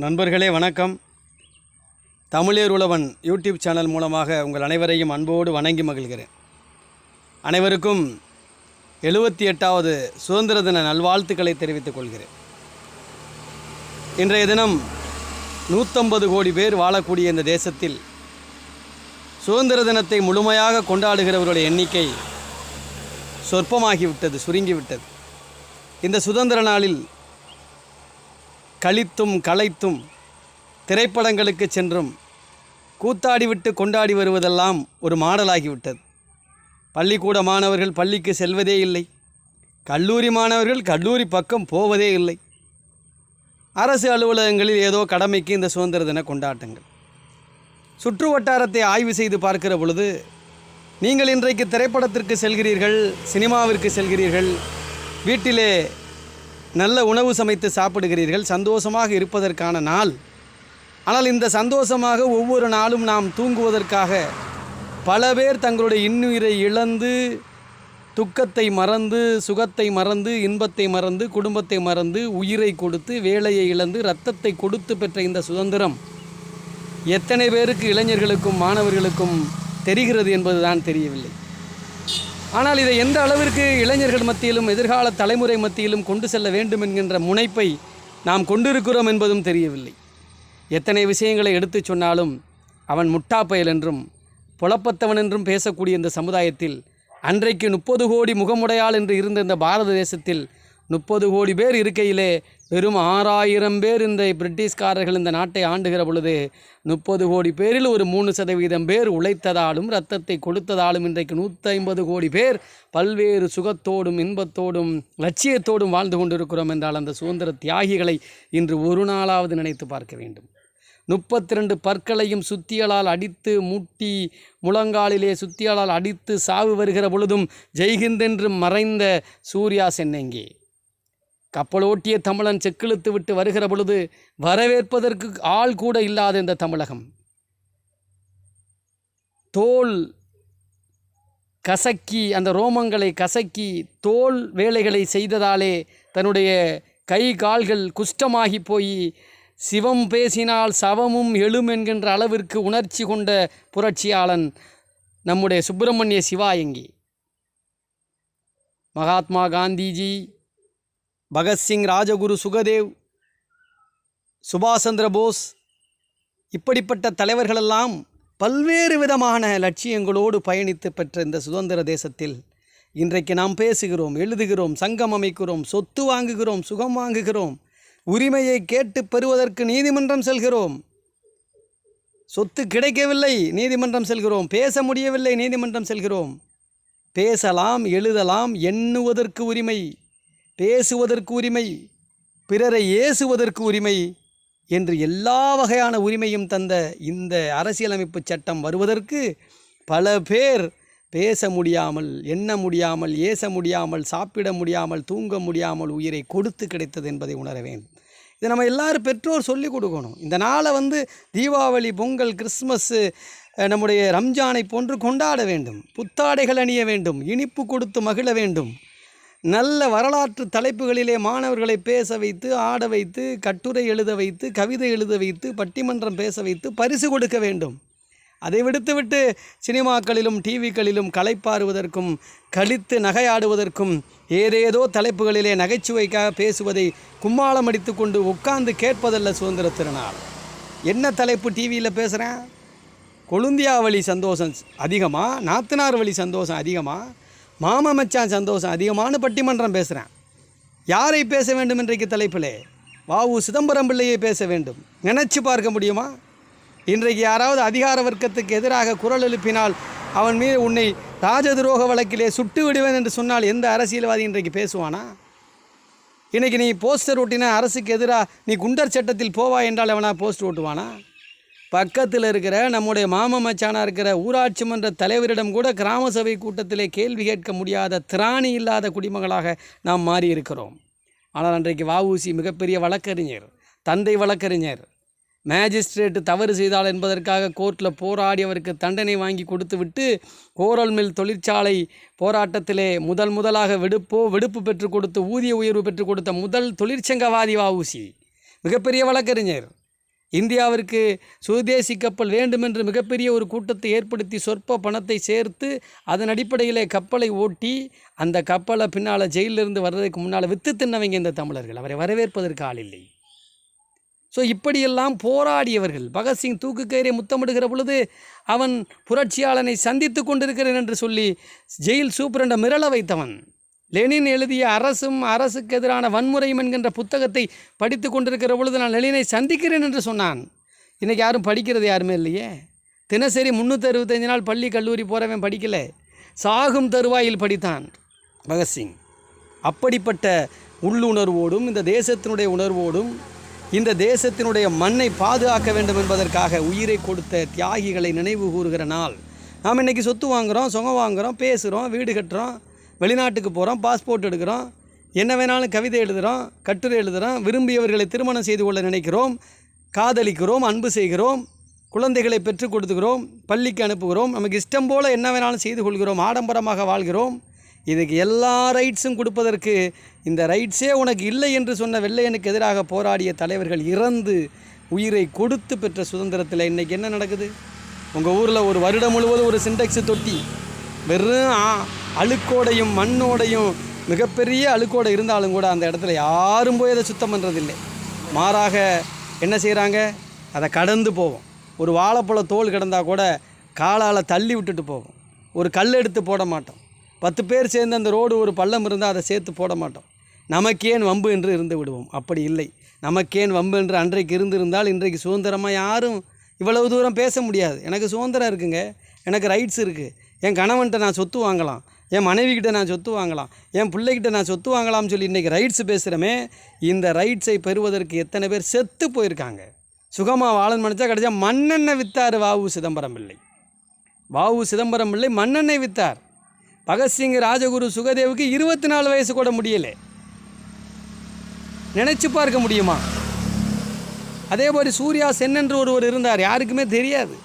நண்பர்களே வணக்கம். தமிழேர் உழவன் YouTube channel மூலமாக உங்கள் அனைவரையும் அன்போடு வணங்கி மகிழ்கிறேன். அனைவருக்கும் எழுபத்தி எட்டாவது சுதந்திர தின நல்வாழ்த்துக்களை தெரிவித்துக் கொள்கிறேன். இன்றைய தினம் நூற்றம்பது கோடி பேர் வாழக்கூடிய இந்த தேசத்தில் சுதந்திர தினத்தை முழுமையாக கொண்டாடுகிறவர்களுடைய எண்ணிக்கை சொற்பமாகிவிட்டது சுருங்கிவிட்டது. இந்த சுதந்திர நாளில் கழித்தும் களைத்தும் திரைப்படங்களுக்கு சென்றும் கூத்தாடிவிட்டு கொண்டாடி வருவதெல்லாம் ஒரு மாடலாகிவிட்டது. பள்ளிக்கூட மாணவர்கள் பள்ளிக்கு செல்வதே இல்லை. கல்லூரி மாணவர்கள் கல்லூரி பக்கம் போவதே இல்லை. அரசு அலுவலகங்களில் ஏதோ கடமைக்கு இந்த சுதந்திர தின கொண்டாட்டங்கள். சுற்று வட்டாரத்தை ஆய்வு செய்து பார்க்கிற பொழுது நீங்கள் இன்றைக்கு திரைப்படத்திற்கு செல்கிறீர்கள் சினிமாவிற்கு செல்கிறீர்கள் வீட்டிலே நல்ல உணவு சமைத்து சாப்பிடுகிறீர்கள் சந்தோஷமாக இருப்பதற்கான நாள். ஆனால் இந்த சந்தோஷமாக ஒவ்வொரு நாளும் நாம் தூங்குவதற்காக பல பேர் தங்களுடைய இன்னுயிரை இழந்து துக்கத்தை மறந்து சுகத்தை மறந்து இன்பத்தை மறந்து குடும்பத்தை மறந்து உயிரை கொடுத்து வேலையை இழந்து ரத்தத்தை கொடுத்து பெற்ற இந்த சுதந்திரம் எத்தனை பேருக்கு இளைஞர்களுக்கும் மாணவர்களுக்கும் தெரிகிறது என்பதுதான் தெரியவில்லை. ஆனால் இதை எந்த அளவிற்கு இளைஞர்கள் மத்தியிலும் எதிர்கால தலைமுறை மத்தியிலும் கொண்டு செல்ல வேண்டும் என்கின்ற முனைப்பை நாம் கொண்டிருக்கிறோம் என்பதும் தெரியவில்லை. எத்தனை விஷயங்களை எடுத்துச் சொன்னாலும் அவன் முட்டா பயல் என்றும் புலப்பத்தவன் என்றும் பேசக்கூடிய இந்த சமுதாயத்தில் அன்றைக்கு முப்பது கோடி முகமுடையாள் என்று இருந்த இந்த பாரத தேசத்தில் முப்பது கோடி பேர் இருக்கையிலே வெறும் ஆறாயிரம் பேர் இந்த பிரிட்டிஷ்காரர்கள் இந்த நாட்டை ஆண்டுகிற பொழுது முப்பது கோடி பேரில் ஒரு மூணு சதவீதம் பேர் உழைத்ததாலும் ரத்தத்தை கொடுத்ததாலும் இன்றைக்கு நூற்றி ஐம்பது கோடி பேர் பல்வேறு சுகத்தோடும் இன்பத்தோடும் லட்சியத்தோடும் வாழ்ந்து கொண்டிருக்கிறோம் என்றால் அந்த சுதந்திர தியாகிகளை இன்று ஒரு நாளாவது நினைத்து பார்க்க வேண்டும். முப்பத்தி ரெண்டு பற்களையும் சுத்தியலால் அடித்து முட்டி முழங்காலிலே சுத்தியலால் அடித்து சாவு வருகிற பொழுதும் ஜெய்கிந்தென்று மறைந்த சூர்யா சென்னெங்கே? கப்பலோட்டிய தமிழன் செக்கிழுத்து விட்டு வருகிற பொழுது வரவேற்பதற்கு ஆள் கூட இல்லாத இந்த தமிழகம். தோல் கசக்கி அந்த ரோமங்களை கசக்கி தோல் வேலைகளை செய்ததாலே தன்னுடைய கை கால்கள் குஷ்டமாகி போய் சிவம் பேசினால் சவமும் எழும் என்கின்ற அளவிற்கு உணர்ச்சி கொண்ட புரட்சியாளன் நம்முடைய சுப்பிரமணிய சிவாயங்கி மகாத்மா காந்திஜி பகத்சிங் ராஜகுரு சுகதேவ் சுபாஷ் சந்திர போஸ் இப்படிப்பட்ட தலைவர்களெல்லாம் பல்வேறு விதமான லட்சியங்களோடு பயணித்து பெற்ற இந்த சுதந்திர தேசத்தில் இன்றைக்கு நாம் பேசுகிறோம் எழுதுகிறோம் சங்கம் அமைக்கிறோம் சொத்து வாங்குகிறோம் சுகம் வாங்குகிறோம் உரிமையை கேட்டு பெறுவதற்கு நீதிமன்றம் செல்கிறோம். சொத்து கிடைக்கவில்லை நீதிமன்றம் செல்கிறோம். பேச முடியவில்லை நீதிமன்றம் செல்கிறோம். பேசலாம் எழுதலாம் எண்ணுவதற்கு உரிமை. பேசுவதற்கு உரிமை பிறரை ஏசுவதற்கு உரிமை என்று எல்லா வகையான உரிமையும் தந்த இந்த அரசியலமைப்பு சட்டம் வருவதற்கு பல பேர் பேச முடியாமல் எண்ண முடியாமல் ஏச முடியாமல் சாப்பிட முடியாமல் தூங்க முடியாமல் உயிரை கொடுத்து கிடைத்தது என்பதை உணர வேண்டும். இதை நம்ம எல்லாரும் பெற்றோர் சொல்லிக் கொடுக்கணும். இந்த நாளை வந்து தீபாவளி பொங்கல் கிறிஸ்மஸ்ஸு நம்முடைய ரம்ஜானை போன்று கொண்டாட வேண்டும். புத்தாடைகள் அணிய வேண்டும். இனிப்பு கொடுத்து மகிழ வேண்டும். நல்ல வரலாற்று தலைப்புகளிலே மாணவர்களை பேச வைத்து ஆட வைத்து கட்டுரை எழுத வைத்து கவிதை எழுத வைத்து பட்டிமன்றம் பேச வைத்து பரிசு கொடுக்க வேண்டும். அதை விடுத்துவிட்டு சினிமாக்களிலும் டிவிக்களிலும் களைப்பாறுவதற்கும் கழித்து நகையாடுவதற்கும் ஏதேதோ தலைப்புகளிலே நகைச்சுவைக்காக பேசுவதை கும்மாளம் அடித்து கொண்டு உட்கார்ந்து கேட்பதல்ல சுதந்திர திருநாள். என்ன தலைப்பு டிவியில் பேசுகிறேன் கொழுந்தியா வழி சந்தோஷம் அதிகமாக நாத்தனார் வழி சந்தோஷம் அதிகமாக மாமா மச்சான் சந்தோஷம் அதிகமான பட்டிமன்றம் பேசுகிறேன் யாரை பேச வேண்டும் இன்றைக்கு தலைப்பிலே? வாவு சிதம்பரம் பிள்ளையை பேச வேண்டும். நினைச்சு பார்க்க முடியுமா? இன்றைக்கு யாராவது அதிகார வர்க்கத்துக்கு எதிராக குரல் எழுப்பினால் அவன் மீது உன்னை ராஜதுரோக வழக்கிலே சுட்டு விடுவேன் என்று சொன்னால் எந்த அரசியல்வாதி இன்றைக்கு பேசுவானா? இன்றைக்கி நீ போஸ்டர் ஓட்டினா அரசுக்கு எதிராக நீ குண்டர் சட்டத்தில் போவா என்றால் அவனா போஸ்டர் ஓட்டுவானா? பக்கத்தில் இருக்கிற நம்முடைய மாம மச்சானா இருக்கிற ஊராட்சி மன்ற தலைவரிடம் கூட கிராம சபை கூட்டத்திலே கேள்வி கேட்க முடியாத திராணி இல்லாத குடிமகளாக நாம் மாறி இருக்கிறோம். ஆனால் அன்றைக்கு வஉசி மிகப்பெரிய வழக்கறிஞர் தந்தை வழக்கறிஞர் மேஜிஸ்ட்ரேட்டு தவறு செய்தால் என்பதற்காக கோர்ட்டில் போராடி அவருக்கு தண்டனை வாங்கி கொடுத்து விட்டு கோரல் மில் தொழிற்சாலை போராட்டத்திலே முதல் முதலாக வெடுப்போ வெடுப்பு பெற்றுக் கொடுத்து ஊதிய உயர்வு பெற்றுக் கொடுத்த முதல் தொழிற்சங்கவாதி வஉசி. மிகப்பெரிய வழக்கறிஞர். இந்தியாவிற்கு சுதேசி கப்பல் வேண்டுமென்று மிகப்பெரிய ஒரு கூட்டத்தை ஏற்படுத்தி சொற்ப பணத்தை சேர்த்து அதன் அடிப்படையிலே கப்பலை ஓட்டி அந்த கப்பலை பின்னால் ஜெயிலிருந்து வர்றதுக்கு முன்னால் வித்து தின்னவங்க இந்த தமிழர்கள். அவரை வரவேற்பதற்கு ஆள் இல்லை. ஸோ இப்படியெல்லாம் போராடியவர்கள் பகத்சிங் தூக்கு கயிறை முத்தமிடுகிற பொழுது அவன் புரட்சியாளனை சந்தித்து கொண்டிருக்கிறேன் என்று சொல்லி ஜெயில் சூப்பரண்ட மிரள வைத்தவன். லெனின் எழுதிய அரசும் அரசுக்கு எதிரான வன்முறையும் என்கின்ற புத்தகத்தை படித்து கொண்டிருக்கிற பொழுது நான் லெனினை சந்திக்கிறேன் என்று சொன்னான். இன்றைக்கி யாரும் படிக்கிறது யாருமே இல்லையே? தினசரி முந்நூற்றி அறுபத்தஞ்சு நாள் பள்ளி கல்லூரி போகிறவன் படிக்கலை. சாகும் தருவாயில் படித்தான். பகத்சிங் அப்படிப்பட்ட உள்ளுணர்வோடும் இந்த தேசத்தினுடைய உணர்வோடும் இந்த தேசத்தினுடைய மண்ணை பாதுகாக்க வேண்டும் என்பதற்காக உயிரை கொடுத்த தியாகிகளை நினைவு கூறுகிற நாள். நாம் இன்றைக்கி சொத்து வாங்குகிறோம் சுகம் வாங்குகிறோம் பேசுகிறோம் வீடு கட்டுறோம் வெளிநாட்டுக்கு போகிறோம் பாஸ்போர்ட் எடுக்கிறோம். என்ன வேணாலும் கவிதை எழுதுகிறோம் கட்டுரை எழுதுகிறோம் விரும்பியவர்களை திருமணம் செய்து கொள்ள நினைக்கிறோம். காதலிக்கிறோம் அன்பு செய்கிறோம். குழந்தைகளை பெற்றுக் கொடுத்துக்கிறோம். பள்ளிக்கு அனுப்புகிறோம். நமக்கு இஷ்டம் போல் என்ன வேணாலும் செய்து கொள்கிறோம். ஆடம்பரமாக வாழ்கிறோம். இதுக்கு எல்லா ரைட்ஸும் கொடுப்பதற்கு இந்த ரைட்ஸே உனக்கு இல்லை என்று சொன்ன வெள்ளையனுக்கு எதிராக போராடிய தலைவர்கள் இறந்து உயிரை கொடுத்து பெற்ற சுதந்திரத்தில் இன்றைக்கி என்ன நடக்குது? உங்கள் ஊரில் ஒரு வருடம் முழுவதும் ஒரு சிண்டெக்ஸ் தொட்டி. வெறும் ஆ- அழுக்கோடையும் மண்ணோடையும் மிகப்பெரிய அழுக்கோடை இருந்தாலும் கூட அந்த இடத்துல யாரும் போய் அதை சுத்தம் பண்ணுறதில்லை மாறாக என்ன செய்கிறாங்க அதை கடந்து போவோம். ஒரு வாழைப்பழ தோல் கிடந்தால் கூட காலால் தள்ளி விட்டுட்டு போவோம். ஒரு கல் எடுத்து போட மாட்டோம். பத்து பேர் சேர்ந்து அந்த ரோடு ஒரு பள்ளம் இருந்தால் அதை சேர்த்து போட மாட்டோம். நமக்கேன் வம்பு என்று இருந்து விடுவோம்? அப்படி இல்லை. நமக்கேன் வம்பு என்று அன்றைக்கு இருந்திருந்தால் இன்றைக்கு சுதந்திரமாக யாரும் இவ்வளவு தூரம் பேச முடியாது. எனக்கு சுதந்திரம் இருக்குங்க. எனக்கு ரைட்ஸ் இருக்குது என் கணவன்கிட்ட நான் சொத்து வாங்கலாம். என் மனைவிக்கிட்ட நான் சொத்து வாங்கலாம். என் பிள்ளைகிட்ட நான் சொத்து வாங்கலாம்னு சொல்லி இன்றைக்கி ரைட்ஸ் பேசுகிறோமே இந்த ரைட்ஸை பெறுவதற்கு எத்தனை பேர் செத்து போயிருக்காங்க. சுகமாக வாழன் நினச்சா கிடச்சா மண்ணெண்ணெய் வித்தார் வாவு சிதம்பரம் பிள்ளை. வாவு சிதம்பரம் பிள்ளை மண்ணெண்ணெய் வித்தார். பகத்சிங் ராஜகுரு சுகதேவுக்கு இருபத்தி நாலு வயசு கூட முடியலை. நினச்சி பார்க்க முடியுமா? அதே மாதிரி சூர்யா சென் என்று ஒருவர் இருந்தார். யாருக்குமே தெரியாது.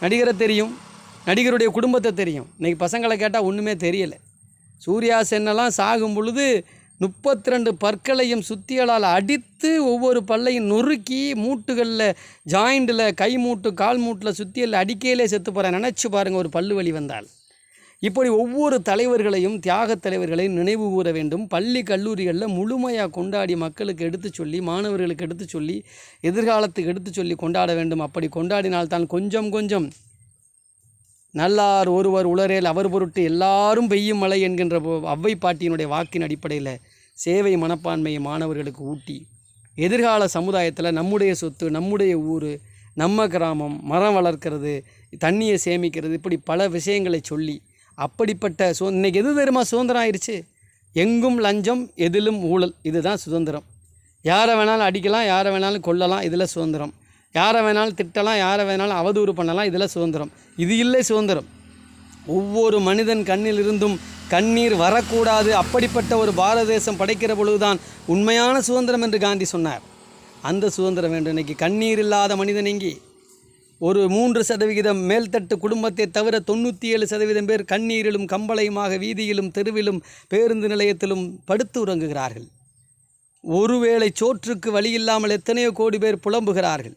நடிகரை தெரியும். நடிகருடைய குடும்பத்தை தெரியும். இன்றைக்கி பசங்களை கேட்டால் ஒன்றுமே தெரியலை. சூர்யா சென்னெல்லாம் சாகும் பொழுது முப்பத்தி ரெண்டு பற்களையும் சுத்தியலால் அடித்து ஒவ்வொரு பல்லையும் நொறுக்கி மூட்டுகளில் ஜாயிண்டில் கை மூட்டு கால் மூட்டில் சுத்தியலில் அடிக்கையிலே செத்து போகிறேன் நினச்சி பாருங்கள் ஒரு பல்லு வலி வந்தால். இப்படி ஒவ்வொரு தலைவர்களையும் தியாகத் தலைவர்களையும் நினைவு கூற வேண்டும். பள்ளி கல்லூரிகளில் முழுமையாக கொண்டாடி மக்களுக்கு எடுத்து சொல்லி மாணவர்களுக்கு எடுத்து சொல்லி எதிர்காலத்துக்கு எடுத்து சொல்லி கொண்டாட வேண்டும். அப்படி கொண்டாடினால்தான் கொஞ்சம் கொஞ்சம் நல்லார் ஒருவர் உளரேல் அவர் பொருட்டு எல்லாரும் பெய்யும் மழை என்கின்ற அவ்வை பாட்டியினுடைய வாக்கின் அடிப்படையில் சேவை மனப்பான்மையை மாணவர்களுக்கு ஊட்டி. எதிர்கால சமுதாயத்தில் நம்முடைய சொத்து நம்முடைய ஊர் நம்ம கிராமம் மரம் வளர்க்கிறது தண்ணியை சேமிக்கிறது இப்படி பல விஷயங்களை சொல்லி அப்படிப்பட்ட சு இன்றைக்கி எது தெரியுமா சுதந்திரம் ஆயிடுச்சு எங்கும் லஞ்சம் எதிலும் ஊழல் இதுதான் சுதந்திரம். யாரை வேணாலும் அடிக்கலாம் யாரை வேணாலும் கொல்லலாம் இதில் சுதந்திரம். யாரை வேணாலும் திட்டலாம் யாரை வேணாலும் அவதூறு பண்ணலாம் இதில் சுதந்திரம். இது இல்லை சுதந்திரம். ஒவ்வொரு மனிதன் கண்ணிலிருந்தும் கண்ணீர் வரக்கூடாது. அப்படிப்பட்ட ஒரு பாரத தேசம் படைக்கிற பொழுதுதான் உண்மையான சுதந்திரம் என்று காந்தி சொன்னார். அந்த சுதந்திரம் வேண்டும். இன்னைக்கு கண்ணீர் இல்லாத மனிதன் இங்கே ஒரு மூன்று சதவிகிதம் மேல்தட்டு குடும்பத்தை தவிர தொண்ணூற்றி ஏழு சதவீதம் பேர் கண்ணீரிலும் கம்பளையுமாக வீதியிலும் தெருவிலும் பேருந்து நிலையத்திலும் படுத்து உறங்குகிறார்கள். ஒருவேளை சோற்றுக்கு வழி இல்லாமல் எத்தனையோ கோடி பேர் புலம்புகிறார்கள்.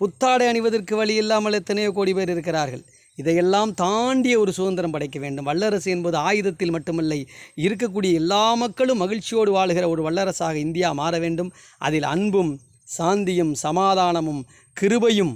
புத்தாடை அணிவதற்கு வழி இல்லாமல் எத்தனையோ கோடி பேர் இருக்கிறார்கள். இதையெல்லாம் தாண்டிய ஒரு சுதந்திரம் படைக்க வேண்டும். வல்லரசு என்பது ஆயுதத்தில் மட்டுமில்லை இருக்கக்கூடிய எல்லா மக்களும் மகிழ்ச்சியோடு வாழுகிற ஒரு வல்லரசாக இந்தியா மாற வேண்டும். அதில் அன்பும் சாந்தியும் சமாதானமும் கிருபையும்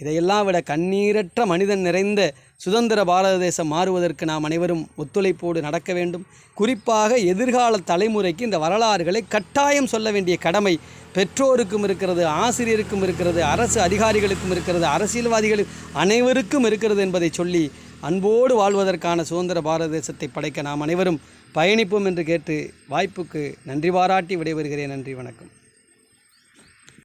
இதையெல்லாம் விட கண்ணீரற்ற மனிதன் நிறைந்த சுதந்திர பாரத தேசம் மாறுவதற்கு நாம் அனைவரும் ஒத்துழைப்போடு நடக்க வேண்டும். குறிப்பாக எதிர்கால தலைமுறைக்கு இந்த வரலாறுகளை கட்டாயம் சொல்ல வேண்டிய கடமை பெற்றோருக்கும் இருக்கிறது ஆசிரியருக்கும் இருக்கிறது அரசு அதிகாரிகளுக்கும் இருக்கிறது அரசியல்வாதிகள் அனைவருக்கும் இருக்கிறது என்பதை சொல்லி அன்போடு வாழ்வதற்கான சுதந்திர பாரத தேசத்தை படைக்க நாம் அனைவரும் பயணிப்போம் என்று கேட்டு வாய்ப்புக்கு நன்றி பாராட்டி விடைபெறுகிறேன். நன்றி வணக்கம்.